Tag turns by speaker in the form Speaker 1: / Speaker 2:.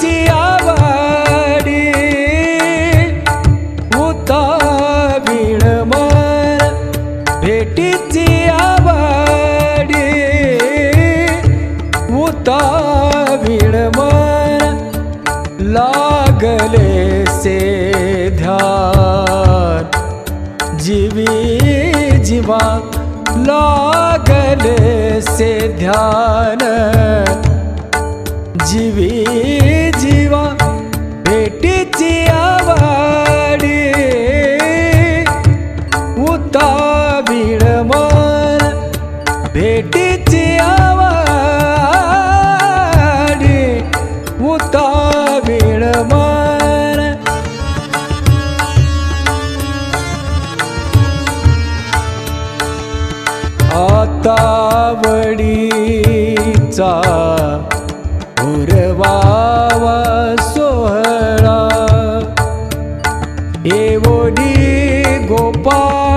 Speaker 1: तुझी आवडी उता भीड भेटीची आवडी उता भीड लागले से ध्यान. जीवी जीवा लागले से ध्यान. जीवी जीवा भेटीची आवडी. उता मन भेटीची आवडी. उता मन. आतावडीचा सोहरा। एवोडी गोपाल